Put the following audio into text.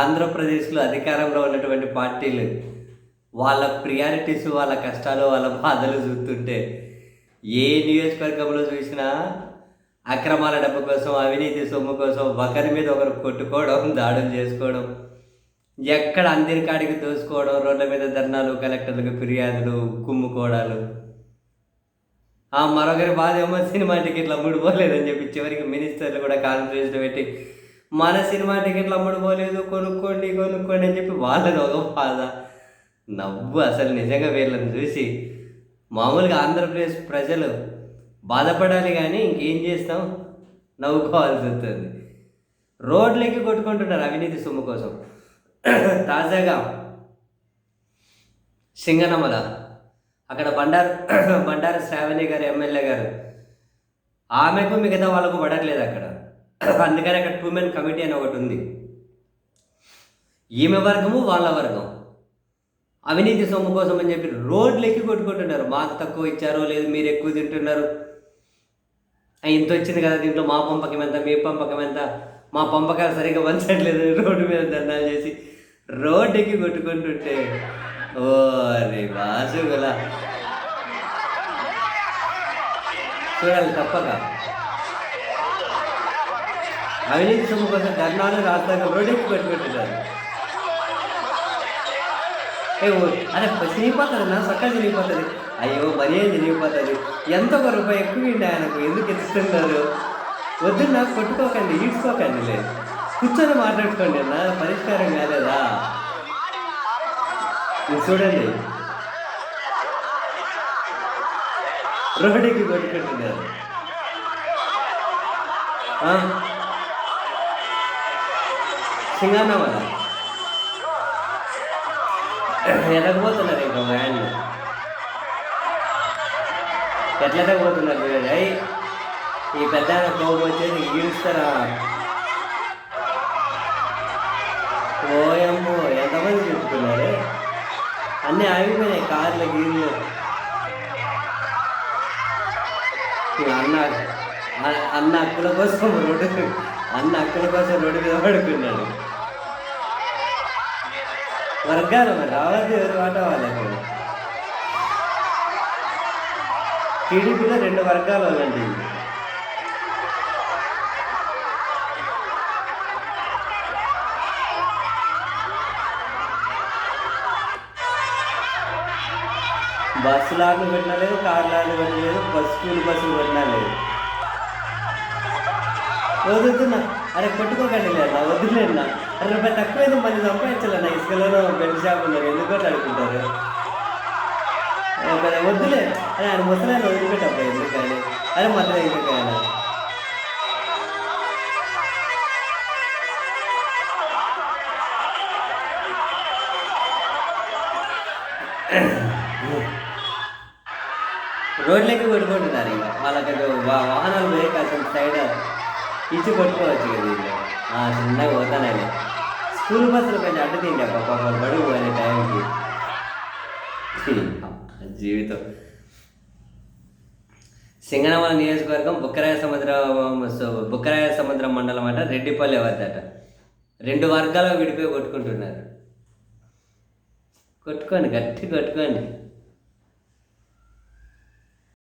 ఆంధ్రప్రదేశ్లో అధికారంలో ఉన్నటువంటి పార్టీలు వాళ్ళ ప్రియారిటీస్ వాళ్ళ కష్టాలు వాళ్ళ బాధలు చూస్తుంటే ఏ నియోజకవర్గంలో చూసినా అక్రమాల డబ్బు కోసం అవినీతి సొమ్ము కోసం ఒకరి మీద ఒకరు కొట్టుకోవడం దాడులు చేసుకోవడం ఎక్కడ అందరి కాడికి దోసుకోవడం రోడ్ల మీద ధర్నాలు కలెక్టర్లకు ఫిర్యాదులు కుమ్ముకోవడాలు. ఆ మరొకరి బాధ ఏమో సినిమా టికెట్లు అమ్ముడుపోలేదని చెప్పి చివరికి మినిస్టర్లు కూడా కాన్ఫరెన్స్ పెట్టి మన సినిమా టికెట్లు అమ్ముడుపోలేదు కొనుక్కోండి కొనుక్కోండి అని చెప్పి వాళ్ళది ఒక బాధ. నవ్వు అసలు నిజంగా వీళ్ళని చూసి మామూలుగా ఆంధ్రప్రదేశ్ ప్రజలు బాధపడాలి కానీ ఇంకేం చేస్తాం? నవ్వుకోవాల్సి వస్తుంది. రోడ్లకి కొట్టుకుంటున్నారు అవినీతి సొమ్ము కోసం. తాజాగా సింగనమల. అక్కడ బండారు బండారు శ్రావణి గారు ఎమ్మెల్యే గారు. ఆమెకు మిగతా వాళ్ళకు పడట్లేదు అక్కడ. అందుకని అక్కడ టూ మెన్ కమిటీ అని ఒకటి ఉంది. ఈమె వర్గము వాళ్ళ వర్గం. అవినీతి సొమ్ము కోసం అని చెప్పి రోడ్లు ఎక్కి కొట్టుకుంటున్నారు. మాకు తక్కువ ఇచ్చారో లేదు మీరు ఎక్కువ తింటున్నారు. ఇంత వచ్చింది కదా దీంట్లో మా పంపకం ఎంత మీ పంపకం ఎంత? మా పంపకాలు సరిగ్గా వంచట్లేదు రోడ్డు మీద దండాలు చేసి రోడ్డు ఎక్కి కొట్టుకుంటుంటే. ఓ రే వాసు గల చూడాలి తప్పక. అవినీతి సొమ్ము కోసం ధర్నాలు రాస్తాక రోడ్డు పెట్టుకుంటున్నారు అదే ఏ అరే చినిగిపోతుంది నా చక్కగా చినిగిపోతుంది అయ్యో మరీ ఏం చినిగిపోతుంది ఎంత ఒక రూపాయి ఎక్కువ ఇండి ఆయనకు? ఎందుకు ఇస్తున్నారు? వద్దు నాకు కొట్టుకోకండి ఈడ్చుకోకండి లేదు కూర్చొని మాట్లాడుకోండి నా పరిష్కారం కాలేదా? ఇది చూడండి. రోడ్డుకి కొట్టుకుంటున్నారు సింగమే సింగానమల ఎదగబోతున్నారు ఇంకా వ్యాన్లు ఎట్లా పోతున్నారు చూడండి అయ్యి ఈ పెద్ద ఆయన కోపం వచ్చేసి ఈడుస్తారా ఓయమ్మో ఎంతమంది చెప్పుకున్నారు అన్నీ ఆగిపోయినాయి కార్లు గీర్లు అన్న అన్న అక్కుల కోసం రోడ్డు అన్న అక్కుల కోసం రోడ్డు మీద పడుకున్నాడు వర్గాలు మరి రావాలంటే ఎవరు మాట వాళ్ళకు టీడీపీలో రెండు వర్గాలు వాళ్ళండి బస్సు లాట్లు పెట్టినా లేదు కార్ లాట్లు పెట్టలేదు లేదు బస్ స్కూల్ బస్సులు పెట్టినా లేదు. వదులుతున్నా. అరే కొట్టుకోకండి లేదా? వదిలేనా? అరే రూపాయి తక్కువైంది మళ్ళీ సంపాదించాలన్న ఇసుకలోనో బెల్ట్ షాప్ ఉన్నారు ఎందుకో అనుకుంటారు? అరే వద్దులే. అని ఆయన ముసలాయన వదిలిపెట్టబ్బా ఎందుకని? అరే మళ్ళీ ఎందుకైనా రోడ్లకి కొట్టుకుంటున్నారు ఇంకా. వాళ్ళకి వాహనాలు పోయే కాసిన సైడ్ ఇచ్చి కొట్టుకోవచ్చు కదా వీళ్ళు. చిన్నగా పోతానండి స్కూల్ బస్సులు కొంచెం అడ్డు తిండి పాప వాళ్ళు బడుగు పోయే టైంకి. జీవితం. సింగనమల నియోజకవర్గం బుక్కరాయ సముద్ర సో- బుక్కరాయ సముద్రం మండలం అంట రెడ్డిపల్లి వద్దట రెండు వర్గాలు విడిపోయి కొట్టుకుంటున్నారు. కొట్టుకోండి గట్టి కొట్టుకోండి.